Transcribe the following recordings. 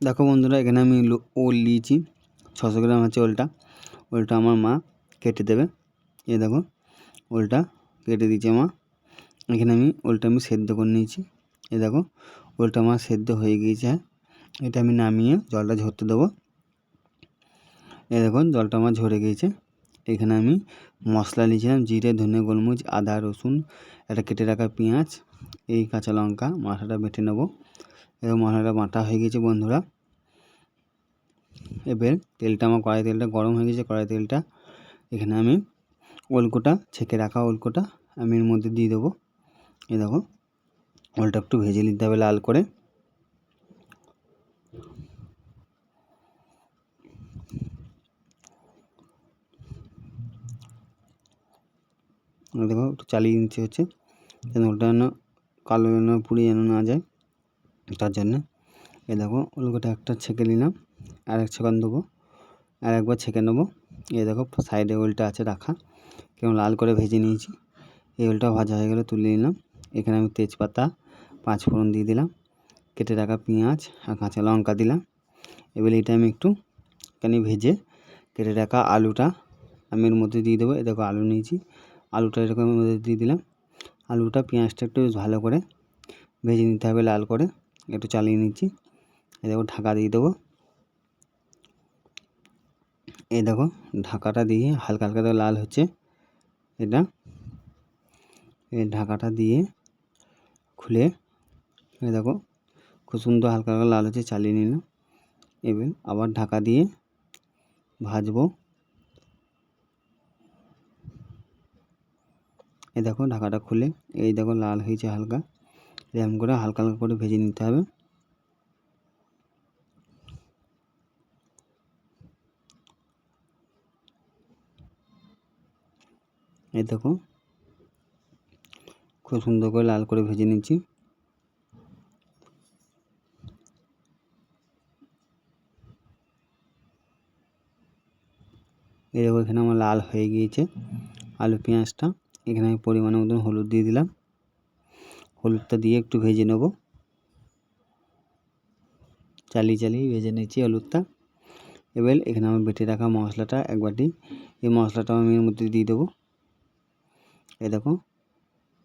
দেখো বন্ধুরা, এখানে আমি ওল নিয়েছি। ছশো গ্রাম আছে ওলটা। ওলটা আমার মা কেটে দেবে। এই দেখো, ওলটা কেটে দিয়েছে মা। এখানে আমি ওলটা আমি সেদ্ধ করে নিয়েছি। এই দেখো, ওলটা আমার সেদ্ধ হয়ে গিয়েছে। এটা আমি নামিয়ে জলটা ঝরতে দেবো। এই দেখুন জলটা আমার ঝরে গিয়েছে। এখানে আমি মশলা নিয়েছিলাম, জিরে, ধনে, গোলমরিচ, আদা, রসুন, একটা কেটে রাখা পেঁয়াজ, এই কাঁচা লঙ্কা মশলাটা বেটে নেব। এবং মশলাটা বাটা হয়ে গেছে বন্ধুরা। এবার তেলটা, আমার কড়াই তেলটা গরম হয়ে গেছে, কড়াই তেলটা এখানে আমি ওলকোটা, ছেঁকে রাখা ওলকোটা আমি এর মধ্যে দিয়ে দেবো। এই দেখো, ওলটা একটু ভেজে নিতে হবে লাল করে। দেখো, একটু চালিয়ে নিচ্ছে হচ্ছে, যেন ওলটা যেন কালো যেন পুড়ে যেন না যায়। তার জন্যে। এ দেখো ওলকোটা একটা ছেঁকে নিলাম আর এক ছেঁকান দেবো, আর একবার ছেঁকে নেব। এই দেখো, সাইডে ওলটা আছে রাখা, কেমন লাল করে ভেজে নিয়েছি। এই ওলটা ভাজা হয়ে গেলে তুলে নিলাম। এখানে আমি তেজপাতা, পাঁচ ফোড়ন দিয়ে দিলাম, কেটে রাখা পেঁয়াজ আর কাঁচা লঙ্কা দিলাম। এবার এটা আমি একটু খানি ভেজে কেটে রাখা আলুটা আমি এর মধ্যে দিয়ে দেবো। এ দেখো, আলু নিয়েছি, আলুটা এরকম এর মধ্যে দিয়ে দিলাম। আলুটা, পেঁয়াজটা একটু ভালো করে ভেজে নিতে হবে লাল করে। একটু চালিয়ে নিচ্ছি। এই দেখো ঢাকা দিয়ে দেবো। এই দেখো ঢাকাটা দিয়ে হালকা হালকা করে লাল হচ্ছে। এটা, এই ঢাকাটা দিয়ে খুলে এই দেখো খুব সুন্দর হালকা হালকা লাল হচ্ছে, চালিয়ে নিলাম। এবার আবার ঢাকা দিয়ে ভাজবো। এই দেখো ঢাকাটা খুলে, এই দেখো লাল হয়েছে হালকা। এরকম করে হালকা হালকা করে ভেজে নিতে হবে। এই দেখো, খুব সুন্দর করে লাল করে ভেজে নিচ্ছি। এই দেখো, এখানে আমার লাল হয়ে গিয়েছে আলু পেঁয়াজটা। এখানে আমি পরিমাণ মতন হলুদ দিয়ে দিলাম। হলুদটা দিয়ে একটু ভেজে নেব। চালিয়ে চালিয়ে ভেজে নিচ্ছি হলুদটা। এবার এখানে আমার বেটে রাখা মশলাটা এক বাটি এই মশলাটা আমি এর মধ্যে দিয়ে দেবো। এই দেখো,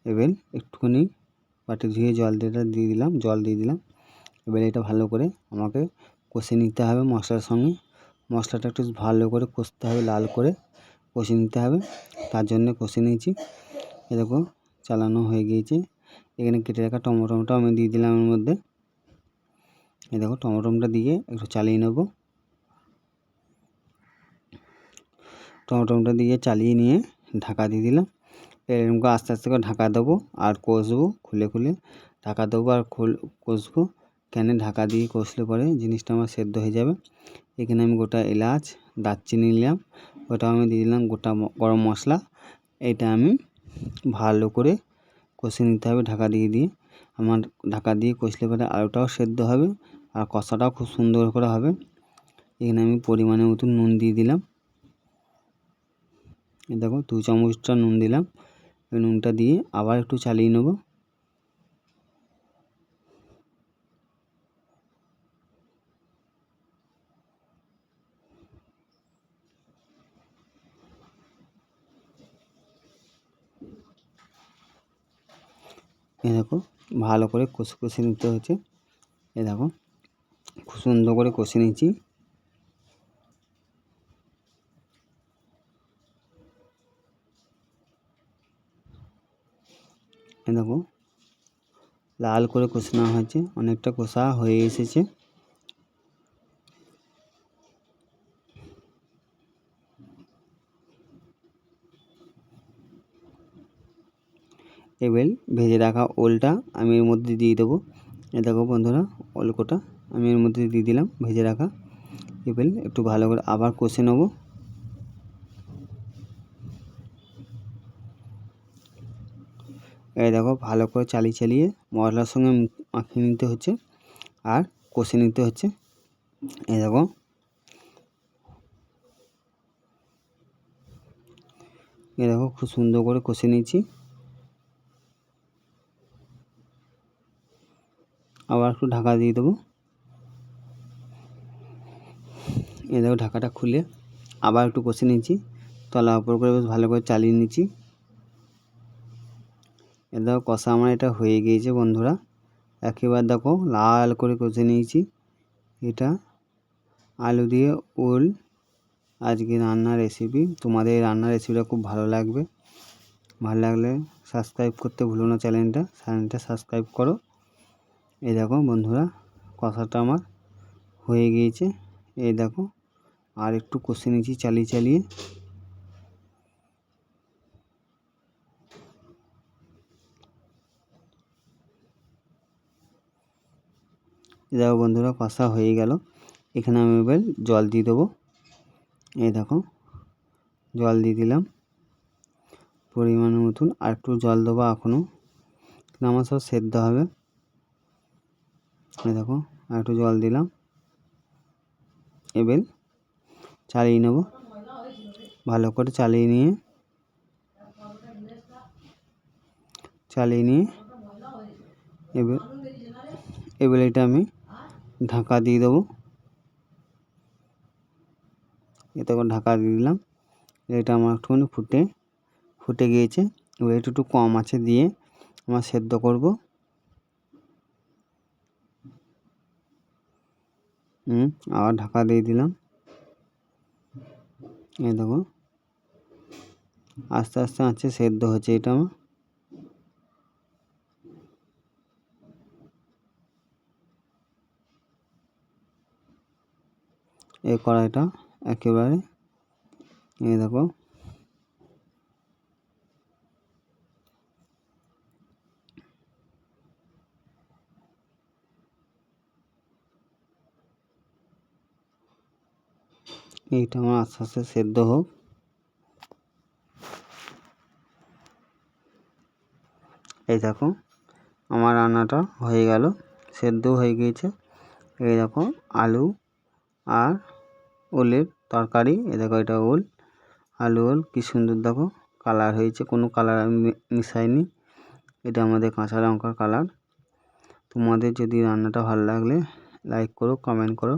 এবার একটুখানি বাটি ধুয়ে জল দিয়ে দিয়ে দিলাম, জল দিয়ে দিলাম। এবার এটা ভালো করে আমাকে কষে নিতে হবে মশলার সঙ্গে। মশলাটা একটু ভালো করে কষতে হবে, লাল করে কষে নিতে হবে। তার জন্য কষে নিয়েছি। এ দেখো, চালানো হয়ে গিয়েছে। এখানে কেটে রাখা টমেটোটা আমি দিয়ে দিলাম এর মধ্যে। এই দেখো টমেটোটা দিয়ে একটু চালিয়ে নেব। টমেটোটা দিয়ে চালিয়ে নিয়ে ঢাকা দিয়ে দিলাম। এরকম করে আস্তে আস্তে করে ঢাকা দেবো আর কষবো খুলে খুলে। ঢাকা দেবো আর খুল কষবো। কেন ঢাকা দিয়ে কষলে পরে জিনিসটা আমার সেদ্ধ হয়ে যাবে। এখানে আমি গোটা এলাচ, দারচিনি নিলাম। ওটা আমি দিয়ে দিলাম গোটা গরম মশলা। এটা আমি ভালো করে কষে নিতে হবে, ঢাকা দিয়ে দিয়ে। আমার ঢাকা দিয়ে কষলে পরে আলুটাও সেদ্ধ হবে আর কষাটাও খুব সুন্দর করে হবে। এখানে আমি পরিমাণের মতো নুন দিয়ে দিলাম। দেখো, দু চামচটা নুন দিলাম। নুনটা দিয়ে আবার একটু চালিয়ে নেব। এ দেখো, ভালো করে কষে কষে নিতে হচ্ছে এ দেখো, খুব সুন্দর করে কষে নিচ্ছি এ দেখো, লাল করে কষানো হয়েছে, অনেকটা কষা হয়ে এসেছে। এবার ভেজে রাখা ওলটা আমি এর মধ্যে দিয়ে দেবো। এ দেখো বন্ধুরা ওলকোটা আমি এর মধ্যে দিয়ে দিলাম ভেজে রাখা। এবার একটু ভালো করে আবার কষে নেব। এই দেখো ভালো করে চালিয়ে চালিয়ে মশলার সঙ্গে মাখিয়ে নিতে হচ্ছে আর কষে নিতে হচ্ছে। এই দেখো। এই দেখো খুব সুন্দর করে কষে নিয়েছি। একটু ঢাকা দিয়ে দেবো। এ দেখো ঢাকাটা খুলে আবার একটু কষে নিয়েছি। তলা উপর করে বেশ ভালো করে চালিয়ে নিচ্ছি এ দেখো কষা আমার এটা হয়ে গিয়েছে বন্ধুরা। একেবারে দেখো লাল করে কষে নিয়েছি। এটা আলু দিয়ে ওল। আজকে রান্নার রেসিপি তোমাদের এই রান্নার রেসিপিটা খুব ভালো লাগবে। ভালো লাগলে সাবস্ক্রাইব করতে ভুলো না চ্যানেলটা চ্যানেলটা সাবস্ক্রাইব করো। এই দেখো বন্ধুরা কষাটা আমার হয়ে গিয়েছে। এই দেখো, আর একটু কষে নিয়েছি চালিয়ে চালিয়ে। দেখো বন্ধুরা, কষা হয়ে গেল। এখানে আমি এবার জল দিয়ে দেবো। এই দেখো, জল দিয়ে দিলাম। পরিমাণ মতন আর একটু জল দেবো এখনও। আমার সব সেদ্ধ হবে। দেখো, আর একটু জল দিলাম। এবার চালিয়ে নেব। ভালো করে চালিয়ে নিয়ে চালিয়ে নিয়ে এবার এবার এটা আমি ঢাকা দিয়ে দেবো। এতে ঢাকা দিয়ে দিলাম। এটা আমার একটুখানি ফুটে ফুটে গিয়েছে। এবার একটু একটু কম আছে দিয়ে আমার সেদ্ধ করব। হুম, আবার ঢাকা দিয়ে দিলাম। এই দেখো। আস্তে আস্তে আছে সেদ্ধ হচ্ছে এটা আমার। এই কড়াইটা একেবারে, এই দেখো। এইটা আমার আস্তে আস্তে সেদ্ধ হোক। এই দেখো, আমার রান্নাটা হয়ে গেল, সেদ্ধ হয়ে গিয়েছে। এই দেখো, আলু আর ওলের তরকারি এ দেখো এটা ওল। আলু, ওল, কী সুন্দর দেখো, কালার হয়েছে, কোনো কালার আমি মিশাইনি। এটা আমাদের কাঁচা লঙ্কার কালার। তোমাদের যদি রান্নাটা ভালো লাগলে লাইক করো কমেন্ট করো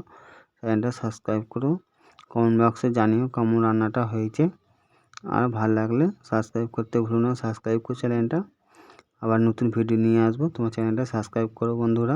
চ্যানেলটা সাবস্ক্রাইব করো। কমেন্ট বক্সে জানিও কেমন রান্নাটা হয়েছে। আর ভালো লাগলে সাবস্ক্রাইব করতে ভুলো না সাবস্ক্রাইব করে চ্যানেলটা আবার নতুন ভিডিও নিয়ে আসব, তোমার চ্যানেলটা সাবস্ক্রাইব করো বন্ধুরা।